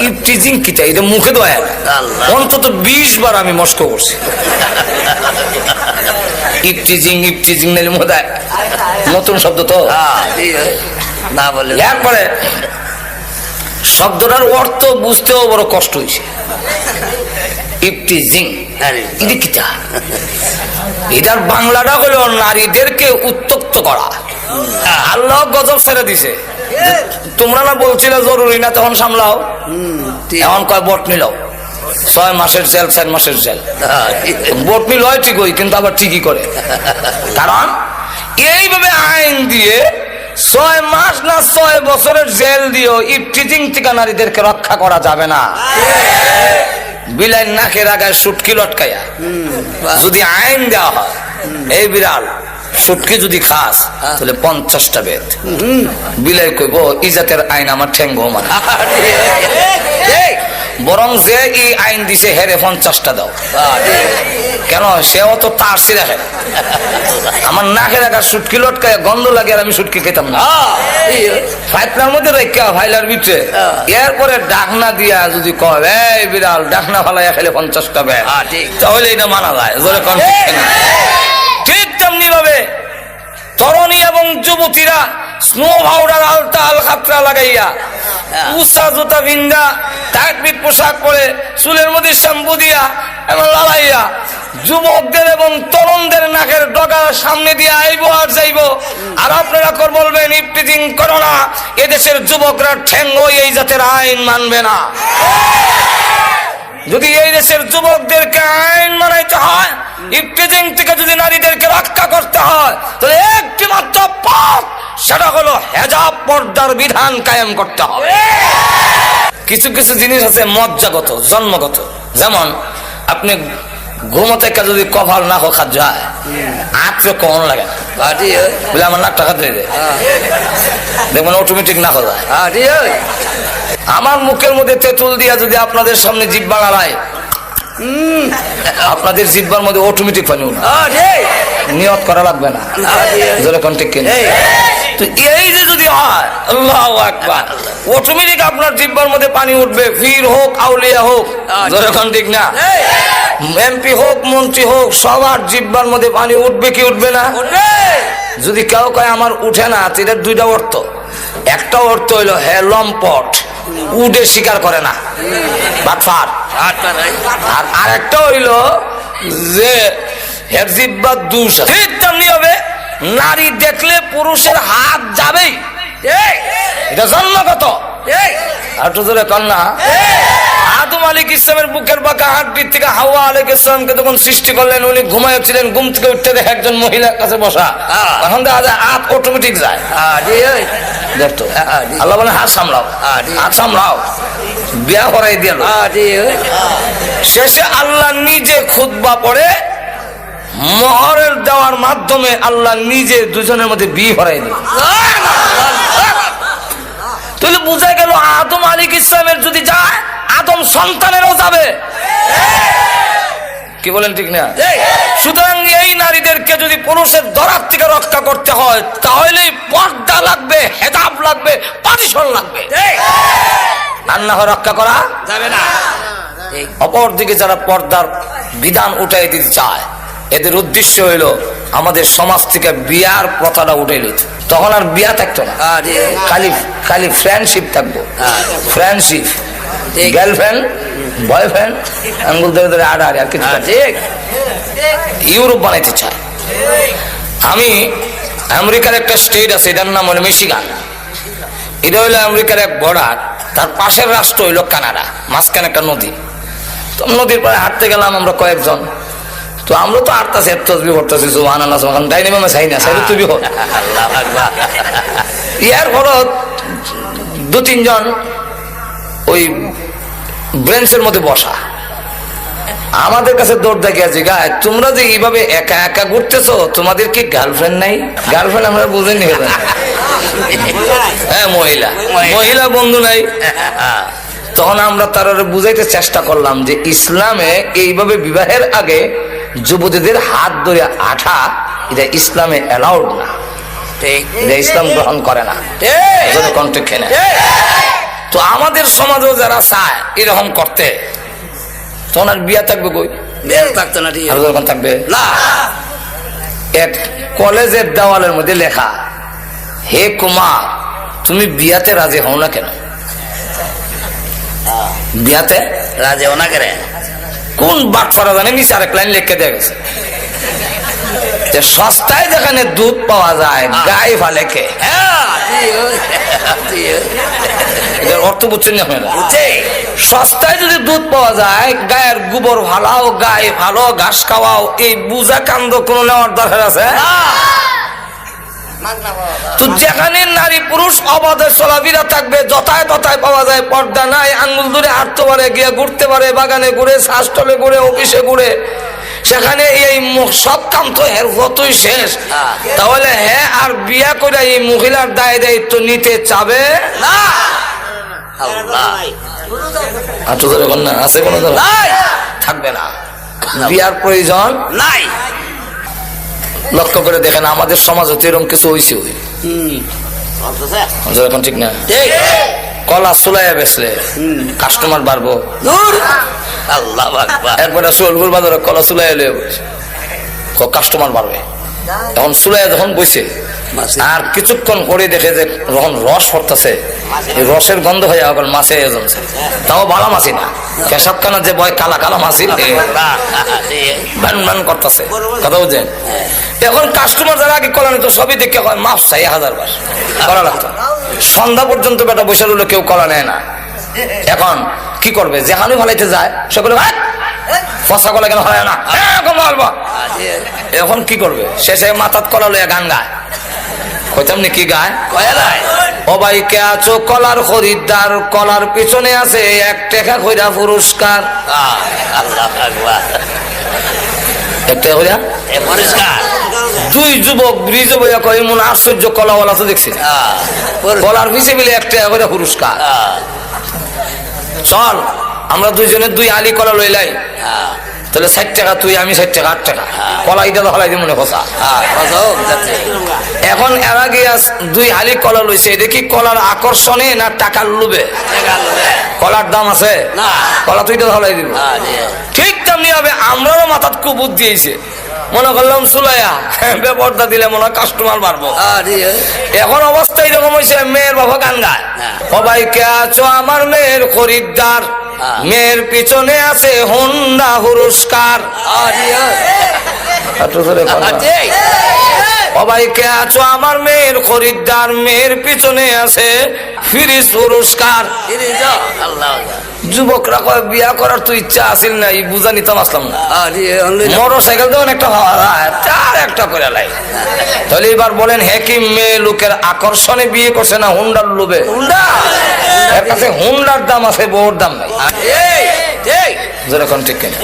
Eve teasing কিটা এটা মুখে দয়া অন্তত বিশ বার আমি মস্ক করছি। ইপটিজিং ইপটিজিং নাইলে মুখে দেয় নতুন শব্দ তো। হ্যাঁ। না বলে এরপরে শব্দটার অর্থ বুঝতেও বড় কষ্ট হয়েছে। ইপটিজিং আরে, এটা কিটা এটার বাংলাটা হলো নারীদেরকে উত্তক্ত করা। আল্লাহ গজব ছেড়ে দিছে। তোমরা না বলছিলে জরুরি না তখন সামলাও। এখন কয় বট নিলাও ছয় মাসের জেল চার মাসের জেল। বট মিল হয় ঠিকই কিন্তু আবার ঠিকই করে। কারণ এইভাবে আইন দিয়ে ছয় মাস না ছয় বছরের জেল দিয়েও ইফটিজিং থেকে নারীদেরকে রক্ষা করা যাবে না। বিলাই নাকের আগায় সুটকি লটকাইয়া যদি আইন দেওয়া হয় এই বিড়াল সুটকি যদি খাস তাহলে পঞ্চাশটা বেদ। বিলাই কইব ইজাতের আইন আমার ঠেঙ্গ। বরং যে এই আইন দিছে হেরে পঞ্চাশটা দাও। হ্যাঁ, কেন? সেও তো তার সে দেখে আমার নাকে রাখা সুটকি লটকায় গন্ধ লাগে আর আমি সুটকি খেতাম না। হ্যাঁ, মধ্যে রেখা ফাইলার ভিতরে। হ্যাঁ। এরপরে ডাকনা দিয়া যদি কয় এই বিড়াল ডাকনা ফালাইয়া খেলে পঞ্চাশটা ব্যাগ হ্যাঁ, ঠিক। তাহলে এটা মানা যায়। জোরে কন ঠিক কিনা? ঠিক তেমনি ভাবে তরুণী এবং যুবতীরা স্নো আলতা লাগাইয়া, উষা জুতা পোশাক পরে চুলের মধ্যে শ্যাম্পু দিয়া এবং লালাইয়া যুবকদের এবং তরুণদের নাকের সামনে দিয়ে আইবো আর যাইব আর আপনারা কর বলবেন ইফটিজিং করো না, এদেশের যুবকরা ঠেঙ্গ এই জাতের আইন মানবে না যদি এই দেশের যুবকদেরকে আইন মানাইতে হয়, ইফতিজিং থেকে যদি রক্ষা করতে হয়। তাহলে একটি মাত্র পথ সেটা হলো হেজাব পর্দার বিধান কায়েম করতে হবে। কিছু কিছু জিনিস আছে মজ্জাগত জন্মগত। যেমন আপনি ঘুমোতে একটা যদি কভার না হোক কমন লাগে হ্যাঁ। বলে আমার নাকটা খাতে দেয় দেখবেন অটোমেটিক না হয়ে যায়। হ্যাঁ। আমার মুখের মধ্যে তেঁতুল দিয়া যদি আপনাদের সামনে জিব্বা নাড়ায় আপনাদের জিব্বার মধ্যে অটোমেটিক পানি হ্যাঁ, ঠিক। নিয়ত করা লাগবে না। ঠিক যেরকম ঠিক কিনা? এই, তো এই যে যদি হয় আল্লাহ আকবার। অটোমেটিক আপনার জিব্বার মধ্যে পানি উঠবে ফির হোক আউলিয়া হোক যেরকম ঠিক না? এমপি হোক মন্ত্রী হোক সবার জিব্বার মধ্যে পানি উঠবে কি উঠবে না? যদি কেউ কয় আমার উঠে না তো এটার দুইটা অর্থ। একটা অর্থ হইল হে লম্পট উঠে স্বীকার করে না। বাটফার। হাত আর আরেকটা হইল যে দুষ। ঠিক তেমনি হবে নারী দেখলে পুরুষের হাত যাবেই। এটা জন্মগত এই, আর একটু জোরে কন্যা আদম আলী ইসলামের বুকের বাঁকা হাড্ডির থেকে হাওয়া আলী ইসলামকে যখন সৃষ্টি করলেন উনি ঘুমাইছিলেন ঘুম থেকে উঠতে দেখে একজন মহিলার কাছে বসা। হ্যাঁ। তখন দেখা যায় অটোমেটিক যায়। হ্যাঁ, দেখতো হ্যাঁ। আল্লাহ বলে হাত সামলাও। হাত সামলাও। বিয়া করাই দিল আছে। শেষে আল্লাহ নিজে খুতবা পড়ে মহরের দেওয়ার মাধ্যমে আল্লাহ নিজে দুজনের মধ্যে বিয়ে করাই দিল। তাহলে বোঝা গেল আদম আলিক ইসলামের যদি যায় আদম সন্তানেরও যাবে। কি বলেন ঠিক না? সুতরাং এই নারীদেরকে যদি পুরুষের দরার থেকে রক্ষা করতে হয় তাহলে পর্দা লাগবে হেজাব লাগবে পারিশন লাগবে। এই, আর না হয় রক্ষা করা যাবে না। এই, অপরদিকে যারা পর্দার বিধান উঠাই দিতে চায় এদের উদ্দেশ্য হইল আমাদের সমাজ থেকে বিয়ার প্রথাটা উঠে নিত। তখন আর বিয়া থাকতো না। হ্যাঁ, খালি খালি ফ্রেন্ডশিপ থাকব। ফ্রেন্ডশিপ। গার্লফ্রেন্ড বয়ফ্রেন্ড আঙ্গুল ধরে ধরে আড়া আর কিছু হ্যাঁ। ঠিক। ইউরোপ বানাইতে চায়। আমি আমেরিকার একটা স্টেট আছে এটার নাম হলো মিশিগান। এটা হইল আমেরিকার এক বর্ডার তার পাশের রাষ্ট্র হইল কানাডা মাঝখানে একটা নদী। তো নদীর পাড়ে হাঁটতে গেলাম আমরা কয়েকজন। তো আমরা তো আটতাছি এত তসবি করতেছি সুবহান আল্লাহ সুবহান ডাইনি মামা চাই না? সাইড তুই আল্লাহ আকবার। ইয়ার পরত দু তিনজন ওই ব্রেঞ্চের মধ্যে বসা। আমাদের কাছে দৌড় দেখে আছে গায়ে তোমরা যে এইভাবে একা একা ঘুরতেছো তোমাদের কি গার্লফ্রেন্ড নাই? গার্লফ্রেন্ড আমরা বুঝেনি হ্যাঁ মহিলা। মহিলা বন্ধু নাই। তখন আমরা তার বুঝাইতে চেষ্টা করলাম যে ইসলামে এইভাবে বিবাহের আগে যুবতীদের হাত ধরে আঠা এটা ইসলামে অ্যালাউড না। এটা ইসলাম গ্রহণ করে না। কণ্ঠে তো আমাদের সমাজেও যারা চায় এরকম করতে তখন আর বিয়া থাকবে কই? থাকতো না ঠিক থাকবে? না। এক কলেজের দেওয়ালের মধ্যে লেখা হে কুমার তুমি বিয়াতে রাজি হও না কেন? বিয়াতে? রাজে ওনাকে রে কোন? বাটফারা জানে? নিচে আরেক লাইন লিখে দেওয়া গেছে। যে সস্তায় যেখানে দুধ পাওয়া যায় গায়ে ফালে কে হ্যাঁ অর্থ বুঝছেন না আপনারা? সস্তায় যদি দুধ পাওয়া যায় গায়ের গোবর ভালাও গায়ে ভালো ঘাস খাওয়াও এই বুঝা কান্দ কোনো নেওয়ার দরকার আছে? তো যেখানে নারী পুরুষ অবাধে চলাফেরা থাকবে যথায় তথায় পাওয়া যায় পর্দা নাই আঙ্গুল ধরে হাঁটতে পারে গিয়ে ঘুরতে পারে বাগানে ঘুরে শ্বাসটলে ঘুরে অফিসে ঘুরে। সেখানে এই সব কাম তো এর যতই শেষ। হ্যাঁ। তাহলে হ্যাঁ আর বিয়া করে এই মহিলার দায় দায়িত্ব নিতে চাবে? না। আচ্ছা না আছে কোনো থাকবে না। বিয়ার প্রয়োজন? নাই। লক্ষ্য করে দেখেন আমাদের সমাজ হতে এরকম কিছু হয়েছে এখন ঠিক না? কলা সুলাইয়া বেসলে কাস্টমার বাড়বো। একবারে বাজারে কলা সুলাইয়া লয়ে কাস্টমার বাড়বে। এখন সুলাইয়া যখন বসে মাছে। আর কিছুক্ষণ করে দেখে যে যখন রস পড়তেছে রসের গন্ধ হয়ে এখন মাছে জমছে। তাও ভালো মাছি না। পেশাব কানা যে বয় কালা কালা আল্লাহ, ভান ভান করতেছে। কথা বুঝছেন এখন কাস্টমার যারা আগে কলা নিত সবই দেখে হয় মাপ চাই হাজার বার কলা লাগতো। সন্ধ্যা পর্যন্ত বেটা বসে রইল কেউ কলা নেয় না। এখন কি করবে? যেখানে ভালাইতে যায় সকলে "হাট! ফসা কলা কেন হয় না? "হ্যাঁ, এখন মারবো।" আহ, ঠিক। এখন কি করবে? শেষে মাথাত কলা লইয়া গান গায়। কইতাম নি কি গায়? কয়া নাই ও ভাই কে আছো কলার খরিদ্দার কলার পিছনে আছে এক টাকা কইরা পুরস্কার। আহ, আল্লাহ আকবার। কইরা? এ দুই যুবক ব্রিজ বইয়া কয় মন আশ্চর্য কলাওয়ালা তো দেখছি। কলার পিছে মিলে একটা পুরস্কার। চল আমরা দুইজনে দুই আলি কলা লইলাই। তাহলে ষাট টাকা তুই আমি ষাট টাকা আট টাকা। কলা ইটা তো হলাই দিব মনে কথা। হোক এখন এর আগে দুই আলি কলা লইছে। দেখি কলার আকর্ষণে না টাকার লোভে? কলার দাম আছে? কলা তুই তো হলাই দিব। ঠিক। তেমনি হবে আমরাও খুব বুদ্ধি দিয়েছে মনে করলাম সুলাইয়া বেপর্দা দিলে মনে হয় কাস্টমার বাড়বো। আহ, এখন অবস্থা এরকম হয়েছে মেয়ের বাবা গান গায়। হ্যাঁ। সবাই কে আছো আমার মেয়ের খরিদ্দার? হ্যাঁ। মেয়ের পিছনে আছে হন্ডা পুরস্কার আহ, ঠিক। আহ, কে আছো আমার মেয়ের খরিদ্দার মেয়ের পিছনে আছে ফিরিস পুরস্কার। যুবকরা কয় বিয়া করার তো ইচ্ছা আসিল না এই বুঝা নিতাম আসলাম না। মোটর সাইকেল দেবেন একটা হওয়া চার একটা করে লাই তাহলে এবার বলেন হেকিম মেয়ে লোকের আকর্ষণে বিয়ে করছে না হুন্ডার লোভে হুন্ডা। এর কাছে হুন্ডার দাম আছে বউর দাম নাই। যেরকম ঠিক কিনা